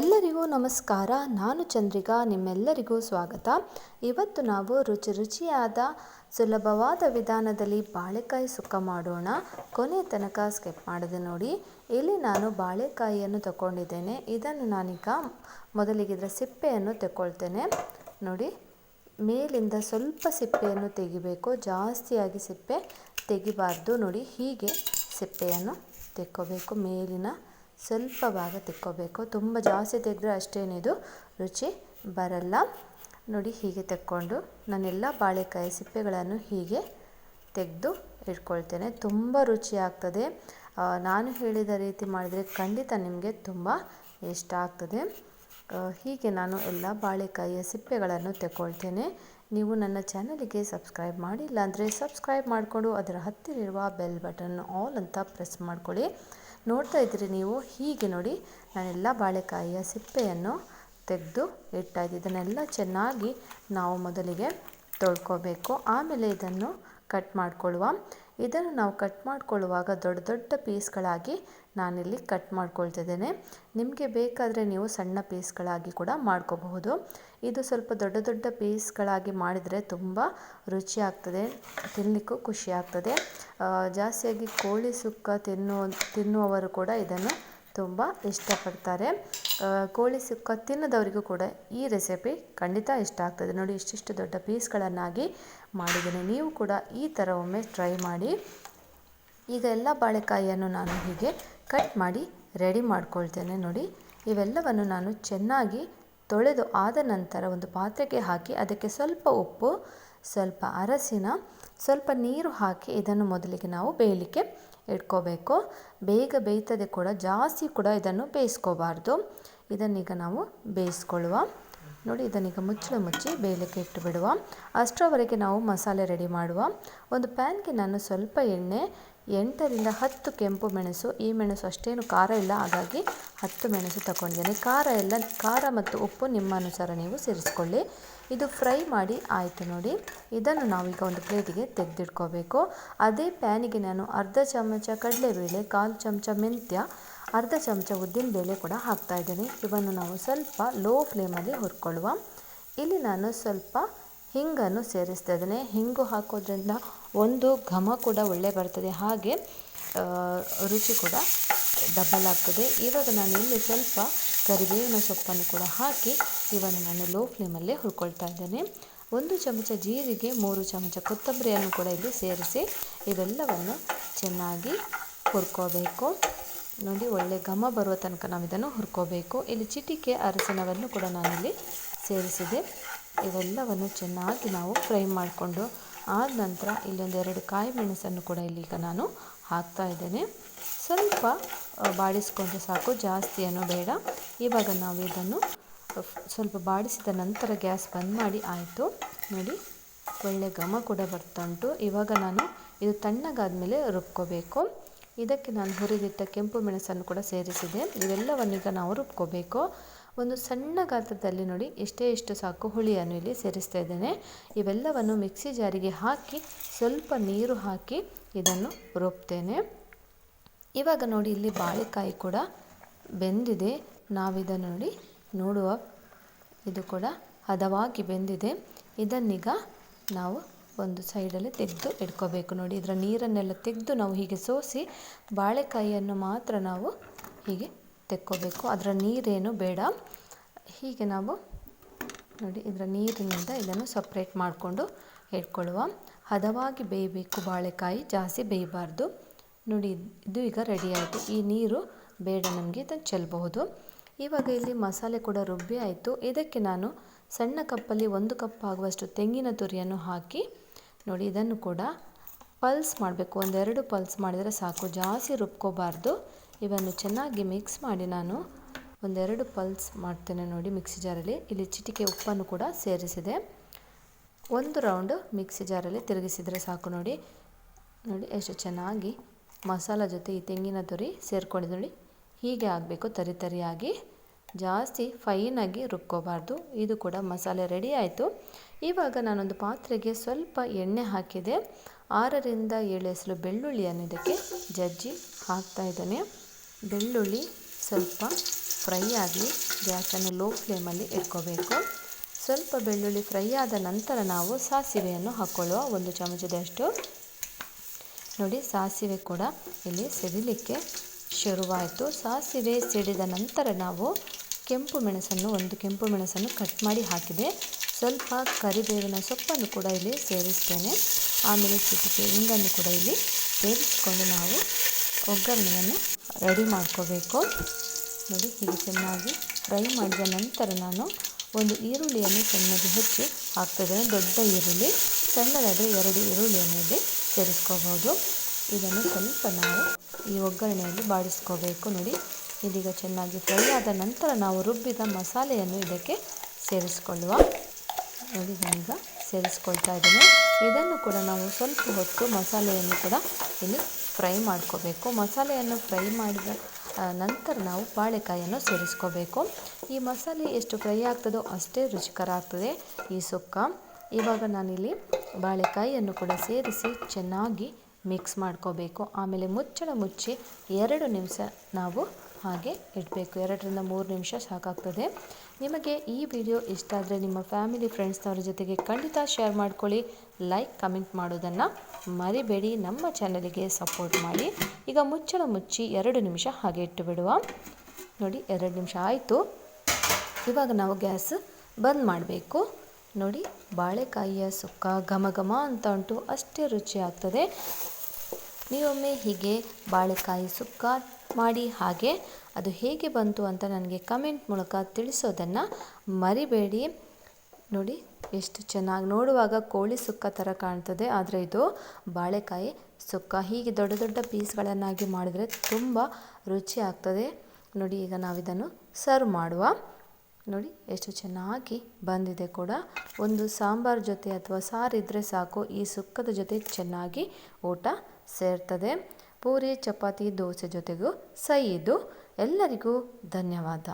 ಎಲ್ಲರಿಗೂ ನಮಸ್ಕಾರ. ನಾನು ಚಂದ್ರಿಕಾ. ನಿಮ್ಮೆಲ್ಲರಿಗೂ ಸ್ವಾಗತ. ಇವತ್ತು ನಾವು ರುಚಿ ರುಚಿಯಾದ ಸುಲಭವಾದ ವಿಧಾನದಲ್ಲಿ ಬಾಳೆಕಾಯಿ ಸುಕ್ಕ ಮಾಡೋಣ. ಕೊನೆ ತನಕ ಸ್ಕಿಪ್ ಮಾಡದೆ ನೋಡಿ. ಇಲ್ಲಿ ನಾನು ಬಾಳೆಕಾಯಿಯನ್ನು ತಗೊಂಡಿದ್ದೇನೆ ಇದನ್ನು ನಾನೀಗ ಮೊದಲಿಗೆ ಇದರ ಸಿಪ್ಪೆಯನ್ನು ತಗೊಳ್ತೇನೆ ನೋಡಿ, ಮೇಲಿಂದ ಸ್ವಲ್ಪ ಸಿಪ್ಪೆಯನ್ನು ತೆಗಿಬೇಕು. ಜಾಸ್ತಿಯಾಗಿ ಸಿಪ್ಪೆ ತೆಗಿಬಾರ್ದು. ನೋಡಿ, ಹೀಗೆ ಸಿಪ್ಪೆಯನ್ನು ತೆಕ್ಕೋಬೇಕು ಮೇಲಿನ ಸ್ವಲ್ಪ ಭಾಗ ತೆಕ್ಕೋಬೇಕು. ತುಂಬ ಜಾಸ್ತಿ ತೆಗೆದ್ರೆ ಅಷ್ಟೇನಿದು ರುಚಿ ಬರಲ್ಲ. ನೋಡಿ ಹೀಗೆ ತೆಕ್ಕೊಂಡು ನಾನೆಲ್ಲ ಬಾಳೆಕಾಯಿ ಸಿಪ್ಪೆಗಳನ್ನು ಹೀಗೆ ತೆಗೆದು ಇಟ್ಕೊಳ್ತೇನೆ. ತುಂಬ ರುಚಿ ಆಗ್ತದೆ. ನಾನು ಹೇಳಿದ ರೀತಿ ಮಾಡಿದರೆ ಖಂಡಿತ ನಿಮಗೆ ತುಂಬ ಇಷ್ಟ ಆಗ್ತದೆ. ಹೀಗೆ ನಾನು ಎಲ್ಲ ಬಾಳೆಕಾಯಿಯ ಸಿಪ್ಪೆಗಳನ್ನು ತೆಕ್ಕೊಳ್ತೇನೆ. ನೀವು ನನ್ನ ಚಾನಲಿಗೆ ಸಬ್ಸ್ಕ್ರೈಬ್ ಮಾಡಿಲ್ಲ ಅಂದರೆ ಸಬ್ಸ್ಕ್ರೈಬ್ ಮಾಡಿಕೊಂಡು ಅದರ ಹತ್ತಿರ ಇರುವ ಬೆಲ್ ಬಟನ್ ಆಲ್ ಅಂತ ಪ್ರೆಸ್ ಮಾಡ್ಕೊಳ್ಳಿ. ನೋಡ್ತಾ ಇದ್ದೀರಿ ನೀವು? ಹೀಗೆ ನೋಡಿ ನಾನೆಲ್ಲ ಬಾಳೆಕಾಯಿಯ ಸಿಪ್ಪೆಯನ್ನು ತೆಗೆದು ಇಟ್ಟಾಯಿತು ಇದನ್ನೆಲ್ಲ ಚೆನ್ನಾಗಿ ನಾವು ಮೊದಲಿಗೆ ತೊಳ್ಕೊಬೇಕು. ಆಮೇಲೆ ಇದನ್ನು ಕಟ್ ಮಾಡಿಕೊಳ್ಳುವ. ಇದನ್ನು ನಾವು ಕಟ್ ಮಾಡಿಕೊಳ್ಳುವಾಗ ದೊಡ್ಡ ದೊಡ್ಡ ಪೀಸ್ಗಳಾಗಿ ನಾನಿಲ್ಲಿ ಕಟ್ ಮಾಡ್ಕೊಳ್ತಿದ್ದೇನೆ. ನಿಮಗೆ ಬೇಕಾದರೆ ನೀವು ಸಣ್ಣ ಪೀಸ್ಗಳಾಗಿ ಕೂಡ ಮಾಡ್ಕೋಬಹುದು. ಇದು ಸ್ವಲ್ಪ ದೊಡ್ಡ ದೊಡ್ಡ ಪೀಸ್ಗಳಾಗಿ ಮಾಡಿದರೆ ತುಂಬ ರುಚಿ ಆಗ್ತದೆ ತಿನ್ನಲಿಕ್ಕೂ ಖುಷಿ ಆಗ್ತದೆ. ಜಾಸ್ತಿಯಾಗಿ ಕೋಳಿ ಸುಕ್ಕ ತಿನ್ನುವ ತಿನ್ನುವವರು ಕೂಡ ಇದನ್ನು ತುಂಬ ಇಷ್ಟಪಡ್ತಾರೆ. ಕೋಳಿ ಸುಕ್ಕ ತಿನ್ನದವರಿಗೂ ಕೂಡ ಈ ರೆಸಿಪಿ ಖಂಡಿತ ಇಷ್ಟ ಆಗ್ತದೆ. ನೋಡಿ, ಇಷ್ಟಿಷ್ಟು ದೊಡ್ಡ ಪೀಸ್ಗಳನ್ನಾಗಿ ಮಾಡಿದ್ದೀನಿ. ನೀವು ಕೂಡ ಈ ಥರ ಒಮ್ಮೆ ಟ್ರೈ ಮಾಡಿ. ಈಗ ಎಲ್ಲ ಬಾಳೆಕಾಯಿಯನ್ನು ನಾನು ಹೀಗೆ ಕಟ್ ಮಾಡಿ ರೆಡಿ ಮಾಡ್ಕೊಳ್ತೇನೆ. ನೋಡಿ, ಇವೆಲ್ಲವನ್ನು ನಾನು ಚೆನ್ನಾಗಿ ತೊಳೆದು ಆದ ನಂತರ ಒಂದು ಪಾತ್ರೆಗೆ ಹಾಕಿ, ಅದಕ್ಕೆ ಸ್ವಲ್ಪ ಉಪ್ಪು, ಸ್ವಲ್ಪ ಅರಸಿನ, ಸ್ವಲ್ಪ ನೀರು ಹಾಕಿ ಇದನ್ನು ಮೊದಲಿಗೆ ನಾವು ಬೇಯಲಿಕ್ಕೆ ಇಟ್ಕೋಬೇಕು. ಬೇಗ ಬೇಯ್ತದೆ ಕೂಡ, ಜಾಸ್ತಿ ಕೂಡ ಇದನ್ನು ಬೇಯಿಸ್ಕೋಬಾರ್ದು. ಇದನ್ನೀಗ ನಾವು ಬೇಯಿಸ್ಕೊಳ್ಳುವ. ನೋಡಿ, ಇದನ್ನೀಗ ಮುಚ್ಚಳು ಮುಚ್ಚಿ ಬೇಯಲಿಕ್ಕೆ ಇಟ್ಟು ಬಿಡುವ ಅಷ್ಟರವರೆಗೆ ನಾವು ಮಸಾಲೆ ರೆಡಿ ಮಾಡುವ. ಒಂದು ಪ್ಯಾನ್ಗೆ ನಾನು ಸ್ವಲ್ಪ ಎಣ್ಣೆ ಎಂಟರಿಂದ ಹತ್ತು ಕೆಂಪು ಮೆಣಸು. ಈ ಮೆಣಸು ಅಷ್ಟೇನು ಖಾರ ಇಲ್ಲ. ಹಾಗಾಗಿ ಹತ್ತು ಮೆಣಸು ತಗೊಂಡಿದ್ದೇನೆ. ಖಾರ ಎಲ್ಲ, ಖಾರ ಮತ್ತು ಉಪ್ಪು ನಿಮ್ಮ ಅನುಸಾರ ನೀವು ಸೇರಿಸ್ಕೊಳ್ಳಿ. ಇದು ಫ್ರೈ ಮಾಡಿ ಆಯಿತು ನೋಡಿ. ಇದನ್ನು ನಾವೀಗ ಒಂದು ಪ್ಲೇಟಿಗೆ ತೆಗೆದಿಟ್ಕೋಬೇಕು. ಅದೇ ಪ್ಯಾನಿಗೆ ನಾನು ಅರ್ಧ ಚಮಚ ಕಡಲೆಬೇಳೆ, ಕಾಲು ಚಮಚ ಮೆಂತ್ಯ, ಅರ್ಧ ಚಮಚ ಉದ್ದಿನಬೇಳೆ ಕೂಡ ಹಾಕ್ತಾ ಇದ್ದೀನಿ. ಇವನ್ನು ನಾವು ಸ್ವಲ್ಪ ಲೋ ಫ್ಲೇಮಲ್ಲಿ ಹುರ್ಕೊಳ್ಳುವ. ಇಲ್ಲಿ ನಾನು ಸ್ವಲ್ಪ ಹಿಂಗನ್ನು ಸೇರಿಸ್ತಾ ಇದ್ದೇನೆ ಹಿಂಗು ಹಾಕೋದ್ರಿಂದ ಒಂದು ಘಮ ಕೂಡ ಒಳ್ಳೆ ಬರ್ತದೆ. ಹಾಗೆ ರುಚಿ ಕೂಡ ಡಬಲ್ ಆಗ್ತದೆ. ಇವಾಗ ನಾನು ಇಲ್ಲಿ ಸ್ವಲ್ಪ ಕರಿಬೇವಿನ ಸೊಪ್ಪನ್ನು ಕೂಡ ಹಾಕಿ ಇವನ್ನು ನಾನು ಲೋ ಫ್ಲೇಮಲ್ಲೇ ಹುರ್ಕೊಳ್ತಾ ಇದ್ದೇನೆ. ಒಂದು ಚಮಚ ಜೀರಿಗೆ, ಮೂರು ಚಮಚ ಕೊತ್ತಂಬರಿಯನ್ನು ಕೂಡ ಇಲ್ಲಿ ಸೇರಿಸಿ ಇವೆಲ್ಲವನ್ನು ಚೆನ್ನಾಗಿ ಹುರ್ಕೋಬೇಕು. ನೋಡಿ, ಒಳ್ಳೆ ಘಮ ಬರುವ ತನಕ ನಾವು ಇದನ್ನು ಹುರ್ಕೋಬೇಕು. ಇಲ್ಲಿ ಚಿಟಿಕೆ, ಅರಸಿನವನ್ನು ಕೂಡ ನಾನಿಲ್ಲಿ ಸೇರಿಸಿದೆ. ಇವೆಲ್ಲವನ್ನು ಚೆನ್ನಾಗಿ ನಾವು ಫ್ರೈ ಮಾಡಿಕೊಂಡು ಆದ ನಂತರ ಇಲ್ಲೊಂದು ಎರಡು ಕಾಯಿ ಮೆಣಸನ್ನು ಕೂಡ ಇಲ್ಲಿಗ ನಾನು ಹಾಕ್ತಾ ಇದ್ದೇನೆ. ಸ್ವಲ್ಪ ಬಾಡಿಸ್ಕೊಂಡ್ರೆ ಸಾಕು, ಜಾಸ್ತಿ ಏನೂ ಬೇಡ. ಇವಾಗ ನಾವು ಇದನ್ನು ಸ್ವಲ್ಪ ಬಾಡಿಸಿದ ನಂತರ ಗ್ಯಾಸ್ ಬಂದ್ ಮಾಡಿ ಆಯಿತು. ನೋಡಿ, ಒಳ್ಳೆ ಘಮ ಕೂಡ ಬರ್ತಾ ಉಂಟು. ಇವಾಗ ನಾನು ಇದು ತಣ್ಣಗಾದ ಮೇಲೆ ರುಬ್ಕೋಬೇಕು. ಇದಕ್ಕೆ ನಾನು ಹುರಿದಿಟ್ಟ ಕೆಂಪು ಮೆಣಸನ್ನು ಕೂಡ ಸೇರಿಸಿದೆ. ಇವೆಲ್ಲವನ್ನೀಗ ನಾವು ರುಬ್ಕೋಬೇಕು. ಒಂದು ಸಣ್ಣ ಗಾತ್ರದಲ್ಲಿ ನೋಡಿ ಎಷ್ಟೇ ಎಷ್ಟು ಸಾಕು ಹುಳಿಯನ್ನು ಇಲ್ಲಿ ಸೇರಿಸ್ತಾ ಇದ್ದೇನೆ. ಇವೆಲ್ಲವನ್ನು ಮಿಕ್ಸಿ ಜಾರಿಗೆ ಹಾಕಿ ಸ್ವಲ್ಪ ನೀರು ಹಾಕಿ ಇದನ್ನು ರುಬ್ತೇನೆ. ಇವಾಗ ನೋಡಿ ಇಲ್ಲಿ ಬಾಳೆಕಾಯಿ ಕೂಡ ಬೆಂದಿದೆ. ನಾವಿದನ್ನು ನೋಡಿ ನೋಡುವ ಇದು ಕೂಡ ಹದವಾಗಿ ಬೆಂದಿದೆ. ಇದನ್ನೀಗ ನಾವು ಒಂದು ಸೈಡಲ್ಲಿ ತೆಗೆದು ಇಟ್ಕೋಬೇಕು. ನೋಡಿ, ಇದರ ನೀರನ್ನೆಲ್ಲ ತೆಗೆದು ನಾವು ಹೀಗೆ ಸೋಸಿ ಬಾಳೆಕಾಯಿಯನ್ನು ಮಾತ್ರ ನಾವು ಹೀಗೆ ತೆಕ್ಕೋಬೇಕು. ಅದರ ನೀರೇನು ಬೇಡ. ಹೀಗೆ ನಾವು ನೋಡಿ, ಇದರ ನೀರಿನಿಂದ ಇದನ್ನು ಸಪ್ರೇಟ್ ಮಾಡಿಕೊಂಡು ಇಟ್ಕೊಳ್ಳುವ. ಹದವಾಗಿ ಬೇಯಬೇಕು ಬಾಳೆಕಾಯಿ, ಜಾಸ್ತಿ ಬೇಯಬಾರ್ದು. ನೋಡಿ, ಇದು ಈಗ ರೆಡಿ ಆಯಿತು. ಈ ನೀರು ಬೇಡ ನಮಗೆ, ಇದನ್ನು ಚೆಲ್ಲಬಹುದು ಇವಾಗ ಇಲ್ಲಿ ಮಸಾಲೆ ಕೂಡ ರುಬ್ಬಿ ಆಯಿತು. ಇದಕ್ಕೆ ನಾನು ಸಣ್ಣ ಕಪ್ಪಲ್ಲಿ ಒಂದು ಕಪ್ ಆಗುವಷ್ಟು ತೆಂಗಿನ ತುರಿಯನ್ನು ಹಾಕಿ ನೋಡಿ, ಇದನ್ನು ಕೂಡ ಪಲ್ಸ್ ಮಾಡಬೇಕು. ಒಂದೆರಡು ಪಲ್ಸ್ ಮಾಡಿದರೆ ಸಾಕು. ಜಾಸ್ತಿ ರುಬ್ಕೋಬಾರ್ದು. ಇವನ್ನು ಚೆನ್ನಾಗಿ ಮಿಕ್ಸ್ ಮಾಡಿ ನಾನು ಒಂದೆರಡು ಪಲ್ಸ್ ಮಾಡ್ತೇನೆ ನೋಡಿ ಮಿಕ್ಸಿ ಜಾರಲ್ಲಿ ಇಲ್ಲಿ ಚಿಟಿಕೆ ಉಪ್ಪನ್ನು ಕೂಡ ಸೇರಿಸಿದೆ. ಒಂದು ರೌಂಡ್ ಮಿಕ್ಸಿ ಜಾರಲ್ಲಿ ತಿರುಗಿಸಿದರೆ ಸಾಕು ನೋಡಿ. ನೋಡಿ, ಎಷ್ಟು ಚೆನ್ನಾಗಿ ಮಸಾಲ ಜೊತೆ ಈ ತೆಂಗಿನ ತುರಿ ಸೇರ್ಕೊಂಡಿದೆ ನೋಡಿ. ಹೀಗೆ ಆಗಬೇಕು ತರಿ ತರಿಯಾಗಿ. ಜಾಸ್ತಿ ಫೈನಾಗಿ ರುಬ್ಕೋಬಾರ್ದು. ಇದು ಕೂಡ ಮಸಾಲೆ ರೆಡಿ ಆಯಿತು. ಇವಾಗ ನಾನೊಂದು ಪಾತ್ರೆಗೆ ಸ್ವಲ್ಪ ಎಣ್ಣೆ ಹಾಕಿದೆ. ಆರರಿಂದ ಏಳು ಎಸಲು ಬೆಳ್ಳುಳ್ಳಿಯನ್ನು ಇದಕ್ಕೆ ಜಜ್ಜಿ ಹಾಕ್ತಾ ಇದ್ದೇನೆ. ಬೆಳ್ಳುಳ್ಳಿ ಸ್ವಲ್ಪ ಫ್ರೈ ಆಗಿ ಗ್ಯಾಸನ್ನು ಲೋ ಫ್ಲೇಮಲ್ಲಿ ಇಟ್ಕೋಬೇಕು. ಸ್ವಲ್ಪ ಬೆಳ್ಳುಳ್ಳಿ ಫ್ರೈ ಆದ ನಂತರ ನಾವು ಸಾಸಿವೆಯನ್ನು ಹಾಕ್ಕೊಳ್ಳುವ ಒಂದು ಚಮಚದಷ್ಟು. ನೋಡಿ, ಸಾಸಿವೆ ಕೂಡ ಇಲ್ಲಿ ಸಿಡಿಲಿಕ್ಕೆ ಶುರುವಾಯಿತು. ಸಾಸಿವೆ ಸಿಡಿದ ನಂತರ ನಾವು ಕೆಂಪು ಮೆಣಸನ್ನು, ಒಂದು ಕೆಂಪು ಮೆಣಸನ್ನು ಕಟ್ ಮಾಡಿ ಹಾಕಿದೆ. ಸ್ವಲ್ಪ ಕರಿಬೇವಿನ ಸೊಪ್ಪನ್ನು ಕೂಡ ಇಲ್ಲಿ ಸೇರಿಸ್ತೇನೆ. ಆಮೇಲೆ ಚಿಟಿಕೆ ಇಂಗನ್ನು ಕೂಡ ಇಲ್ಲಿ ಸೇರಿಸಿಕೊಂಡು ನಾವು ಒಗ್ಗರಣೆಯನ್ನು ರೆಡಿ ಮಾಡ್ಕೋಬೇಕು. ನೋಡಿ, ಹೀಗೆ ಚೆನ್ನಾಗಿ ಫ್ರೈ ಮಾಡಿದ ನಂತರ ನಾನು ಒಂದು ಈರುಳ್ಳಿಯನ್ನು ಸಣ್ಣಗೆ ಹೆಚ್ಚಿ ಹಾಕ್ತಿದ್ದೇನೆ ದೊಡ್ಡ ಈರುಳ್ಳಿ, ಸಣ್ಣದಾದರೆ ಎರಡು ಈರುಳ್ಳಿಯನ್ನು ಇಲ್ಲಿ ಸೇರಿಸ್ಕೋಬೋದು. ಇದನ್ನು ಸ್ವಲ್ಪ ನಾವು ಈ ಒಗ್ಗರಣೆಯಲ್ಲಿ ಬಾಡಿಸ್ಕೋಬೇಕು. ನೋಡಿ, ಇದೀಗ ಚೆನ್ನಾಗಿ ಫ್ರೈ ಆದ ನಂತರ ನಾವು ರುಬ್ಬಿದ ಮಸಾಲೆಯನ್ನು ಇದಕ್ಕೆ ಸೇರಿಸ್ಕೊಳ್ಳುವ. ನೋಡಿ ಈಗ ಸೇರಿಸ್ಕೊಳ್ತಾ ಇದ್ದೇನೆ. ಇದನ್ನು ಕೂಡ ನಾವು ಸ್ವಲ್ಪ ಹೊತ್ತು ಮಸಾಲೆಯನ್ನು ಕೂಡ ಇಲ್ಲಿ ಫ್ರೈ ಮಾಡ್ಕೋಬೇಕು. ಮಸಾಲೆಯನ್ನು ಫ್ರೈ ಮಾಡಿದ ನಂತರ ನಾವು ಬಾಳೆಕಾಯಿಯನ್ನು ಸೇರಿಸ್ಕೋಬೇಕು. ಈ ಮಸಾಲೆ ಎಷ್ಟು ಫ್ರೈ ಆಗ್ತದೋ ಅಷ್ಟೇ ರುಚಿಕರ ಆಗ್ತದೆ ಈ ಸುಕ್ಕ. ಇವಾಗ ನಾನಿಲ್ಲಿ ಬಾಳೆಕಾಯಿಯನ್ನು ಕೂಡ ಸೇರಿಸಿ ಚೆನ್ನಾಗಿ ಮಿಕ್ಸ್ ಮಾಡ್ಕೋಬೇಕು. ಆಮೇಲೆ ಮುಚ್ಚಳ ಮುಚ್ಚಿ ಎರಡು ನಿಮಿಷ ನಾವು ಹಾಗೆ ಇಡಬೇಕು. ಎರಡರಿಂದ ಮೂರು ನಿಮಿಷ ಸಾಕಾಗ್ತದೆ. ನಿಮಗೆ ಈ ವಿಡಿಯೋ ಇಷ್ಟ ಆದರೆ ನಿಮ್ಮ ಫ್ಯಾಮಿಲಿ ಫ್ರೆಂಡ್ಸ್ನವ್ರ ಜೊತೆಗೆ ಖಂಡಿತ ಶೇರ್ ಮಾಡ್ಕೊಳ್ಳಿ. ಲೈಕ್, ಕಮೆಂಟ್ ಮಾಡೋದನ್ನು ಮರಿಬೇಡಿ. ನಮ್ಮ ಚಾನಲಿಗೆ ಸಪೋರ್ಟ್ ಮಾಡಿ. ಈಗ ಮುಚ್ಚಳ ಮುಚ್ಚಿ ಎರಡು ನಿಮಿಷ ಹಾಗೆ ಇಟ್ಟು ಬಿಡುವ ನೋಡಿ, ಎರಡು ನಿಮಿಷ ಆಯಿತು. ಇವಾಗ ನಾವು ಗ್ಯಾಸ್ ಬಂದ್ ಮಾಡಬೇಕು. ನೋಡಿ, ಬಾಳೆಕಾಯಿಯ ಸುಕ್ಕ ಘಮ ಘಮ ಅಂತ ಉಂಟು. ಅಷ್ಟೇ ರುಚಿ ಆಗ್ತದೆ. ನೀವೊಮ್ಮೆ ಹೀಗೆ ಬಾಳೆಕಾಯಿ ಸುಕ್ಕ ಮಾಡಿ ಹಾಗೆ ಅದು ಹೇಗೆ ಬಂತು ಅಂತ ನನಗೆ ಕಮೆಂಟ್ ಮೂಲಕ ತಿಳಿಸೋದನ್ನು ಮರಿಬೇಡಿ. ನೋಡಿ, ಎಷ್ಟು ಚೆನ್ನಾಗಿ ನೋಡುವಾಗ ಕೋಳಿ ಸುಕ್ಕ ಥರ ಕಾಣ್ತದೆ. ಆದರೆ ಇದು ಬಾಳೆಕಾಯಿ ಸುಕ್ಕ, ಹೀಗೆ ದೊಡ್ಡ ದೊಡ್ಡ ಪೀಸ್ಗಳನ್ನಾಗಿ ಮಾಡಿದರೆ ತುಂಬ ರುಚಿ ಆಗ್ತದೆ. ನೋಡಿ, ಈಗ ನಾವಿದನ್ನು ಸರ್ವ್ ಮಾಡುವ. ನೋಡಿ, ಎಷ್ಟು ಚೆನ್ನಾಗಿ ಬಂದಿದೆ ಕೂಡ. ಒಂದು ಸಾಂಬಾರ್ ಜೊತೆ ಅಥವಾ ಸಾರು ಇದ್ದರೆ ಸಾಕು, ಈ ಸುಕ್ಕದ ಜೊತೆ ಚೆನ್ನಾಗಿ ಊಟ ಸೇರ್ತದೆ. ಪೂರಿ ಚಪಾತಿ ದೋಸೆ ಜೊತೆಗೂ ಸೈ ಇದು ಎಲ್ಲರಿಗೂ ಧನ್ಯವಾದ.